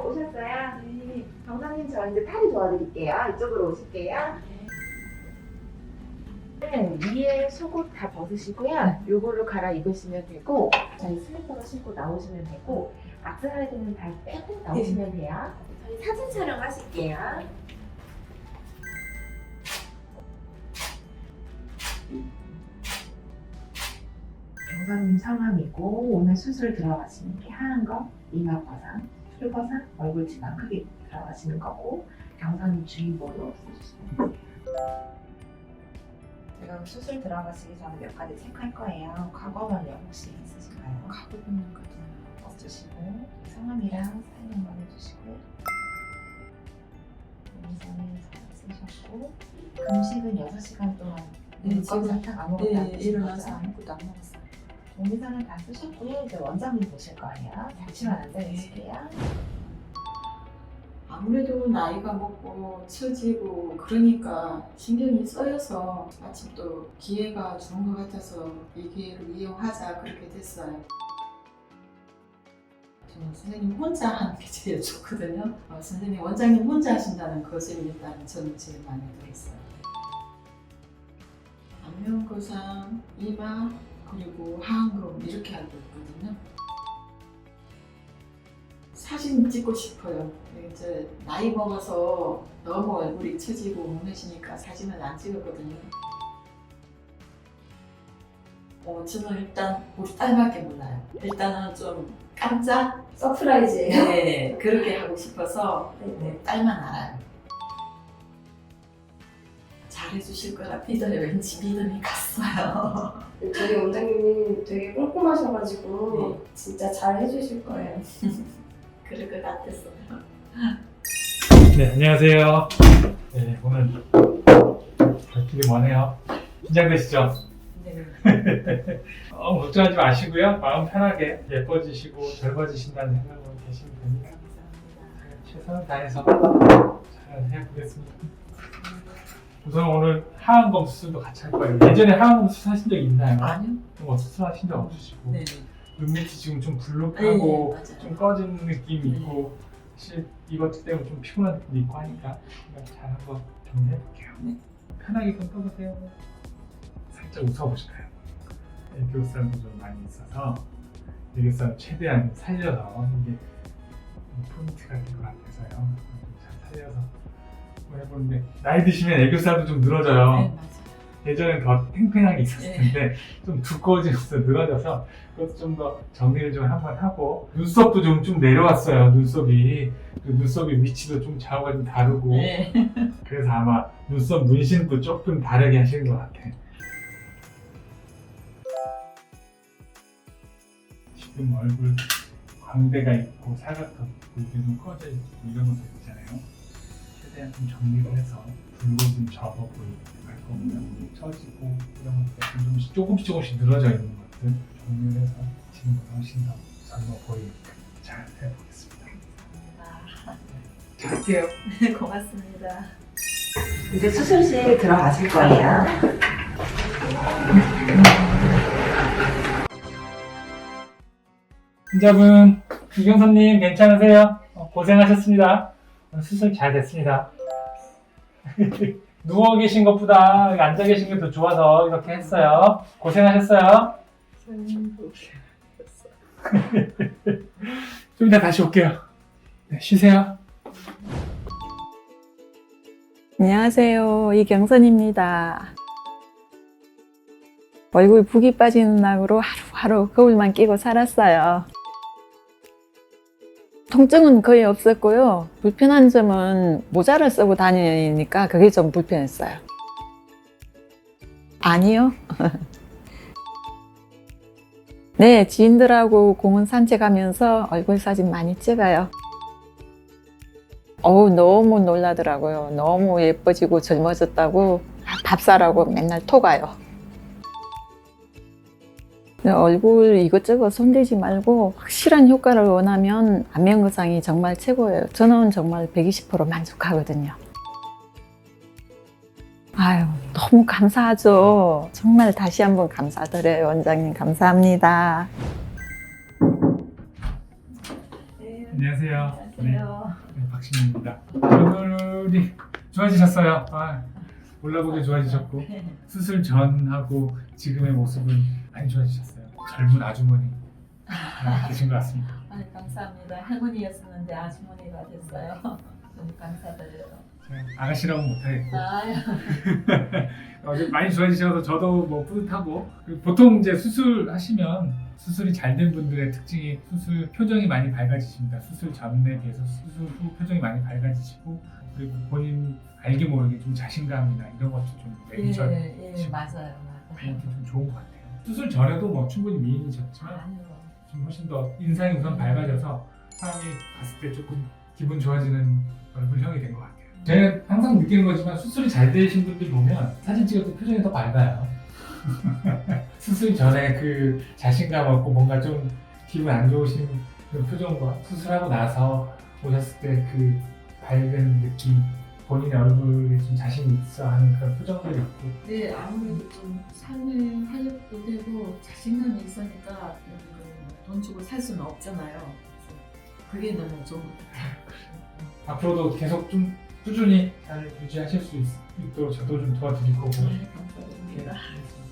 오셨어요? 네. 정상님 저 이제 팔이 도와드릴게요. 이쪽으로 오실게요. 네, 위에 속옷 다 벗으시고요. 요걸로 갈아입으시면 되고 저희 슬리퍼로 신고 나오시면 되고 악세사리는 다 빼고 나오시면 돼요. 저희 사진 촬영하실게요. 경사님 성함이고 오늘 수술 들어가시는 게 하얀 거 이마 거상, 수술 거상, 얼굴 지방 크게 들어가시는 거고 경사님 주의보로 써주시면 돼요. 지금 수술 들어가시기 전에 몇 가지 체크할 거예요. 과거면요 혹시 있으신가요? 가보는 거죠. 없으시고 성함이랑 사인 한번 해주시고요. 인상에 쓰셨고 금식은 6시간 동안 네, 지금- 사탕 아무것도 안 네, 일어나서? 아무것도 안 먹었어요. 동의서는 다 쓰셨고요. 이제 원장님 보실 거예요. 잠시만 앉아 계실게요. 아무래도 나이가 먹고 처지고 그러니까 신경이 써여서 마침 또 기회가 좋은 것 같아서 이 기회를 이용하자 그렇게 됐어요. 저는 선생님 혼자 하는 게 제일 좋거든요. 어, 선생님 원장님 혼자 하신다는 거짓이 일단 저는 제일 마음에 들었어요. 안면거상, 이마, 그리고 하안검 이렇게 하고 있거든요. 사진 찍고 싶어요. 이제 나이 먹어서 너무 얼굴이 처지고 무너지니까 사진을 안 찍었거든요. 어, 저는 일단 우리 딸밖에 몰라요. 일단은 좀 깜짝 서프라이즈예요. 네, 그렇게 하고 싶어서 네, 딸만 알아요. 잘해주실 거라 믿어요. 왠지 믿음이 갔어요. 저희 원장님이 되게 꼼꼼하셔가지고 진짜 잘 해주실 거예요. 그럴 것 같았어요. 네, 안녕하세요. 네, 오늘 발길이 뭐네요. 긴장되시죠? 네. 어, 걱정하지 마시고요. 마음 편하게 예뻐지시고 젊어지신다는 생각으로 계시면 됩니다. 최선을 다해서 잘 해보겠습니다. 우선 오늘 하안검 수술도 같이 할 거예요. 예전에 하안검 수술 하신 적 있나요? 아니요. 뭐 수술하신 적 없으시고 네. 눈 밑이 지금 좀 네, 불룩하고 맞아요. 좀 꺼진 느낌이 네. 있고 사실 이것 때문에 좀 피곤한 느낌도 있고 하니까 잘 한번 정리해 볼게요. 네. 편하게 손 떠보세요. 살짝 웃어보실까요? 애교살도 좀 많이 있어서 애교살 최대한 살려서 이게 포인트가 될 것 같아서요. 잘 살려서 해보는데 나이 드시면 애교살도 좀 늘어져요. 네. 예전엔 더 팽팽하게 있었을 네. 텐데 좀 두꺼워지면서 늘어져서 그것도 좀 더 정리를 좀 한번 하고 눈썹도 좀, 좀 내려왔어요 눈썹이 그 눈썹의 위치도 좀 좌우가 좀 다르고 네. 그래서 아마 눈썹 문신도 조금 다르게 하시는 것 같아 지금 얼굴 광대가 있고 살갑고 이게 좀 꺼져 있고 이런 것들 있잖아요 최대한 좀 정리를 해서 붉어진 접어 보이게 할 거고요 처지고 이런 것들 조금씩 조금씩 조금씩 늘어져 있는 것들 정리를 해서 지금보다 훨씬 더 젊어 보이게끔 잘 해보겠습니다 잘 할게요 고맙습니다. 이제 수술실 들어가실 거예요. 환자분 이경선님 괜찮으세요? 어, 고생하셨습니다. 수술 잘 됐습니다. 누워 계신 것보다 앉아 계신 게 더 좋아서 이렇게 했어요. 고생하셨어요. 좀 이따 다시 올게요. 네, 쉬세요. 안녕하세요. 이경선입니다. 얼굴 붓기 빠지는 낙으로 하루하루 거울만 끼고 살았어요. 통증은 거의 없었고요. 불편한 점은 모자를 쓰고 다니니까 그게 좀 불편했어요. 아니요. 네, 지인들하고 공원 산책하면서 얼굴 사진 많이 찍어요. 어우, 너무 놀라더라고요. 너무 예뻐지고 젊어졌다고 밥 사라고 맨날 토가요. 네, 얼굴 이것저것 손대지 말고 확실한 효과를 원하면 안면거상이 정말 최고예요. 저는 정말 120% 만족하거든요. 아유, 너무 감사하죠. 정말 다시 한번 감사드려요. 원장님, 감사합니다. 안녕하세요. 안녕하세요. 네, 네, 박신입니다. 얼굴이 좋아지셨어요. 아, 올라보기 좋아지셨고 수술 전하고 지금의 모습은 많이 좋아지셨어요. 젊은 아주머니 아, 계신 것 같습니다. 아, 감사합니다. 행운이었었는데 아주머니가 됐어요. 너무 감사드려요. 아가씨라고 못하겠고. 어, 많이 좋아지셔서 저도 뭐 뿌듯하고 그리고 보통 이제 수술하시면 수술이 잘 된 분들의 특징이 수술 표정이 많이 밝아지십니다. 수술 전에 비해서 수술 후 표정이 많이 밝아지시고 그리고 본인 알게 모르게 좀 자신감이나 이런 것도 좀 예, 매니저 예, 맞아요, 맞아요. 게좀 좋은 것 같아요. 수술 전에도 뭐 충분히 미인이셨지만 좀 훨씬 더 인상이 우선 밝아져서 사람이 봤을 때 조금 기분 좋아지는 얼굴형이 된 것 같아요. 제가 항상 느끼는 거지만 수술이 잘 되신 분들 보면 사진 찍을 때 표정이 더 밝아요. 수술 전에 그 자신감 없고 뭔가 좀 기분 안 좋으신 그 표정과 수술하고 나서 오셨을 때 그 밝은 느낌, 본인의 얼굴에 좀 자신 있어 하는 그런 표정들이 있고 네, 아무래도 좀 삶의 활력 자신감이 있으니까 음, 돈 주고 살 수는 없잖아요. 그게 너무 같아요. 앞으로도 계속 좀 꾸준히 잘 유지하실 수 있, 도록 저도 좀 도와드릴 거고 네, 감사드립니다. 이렇게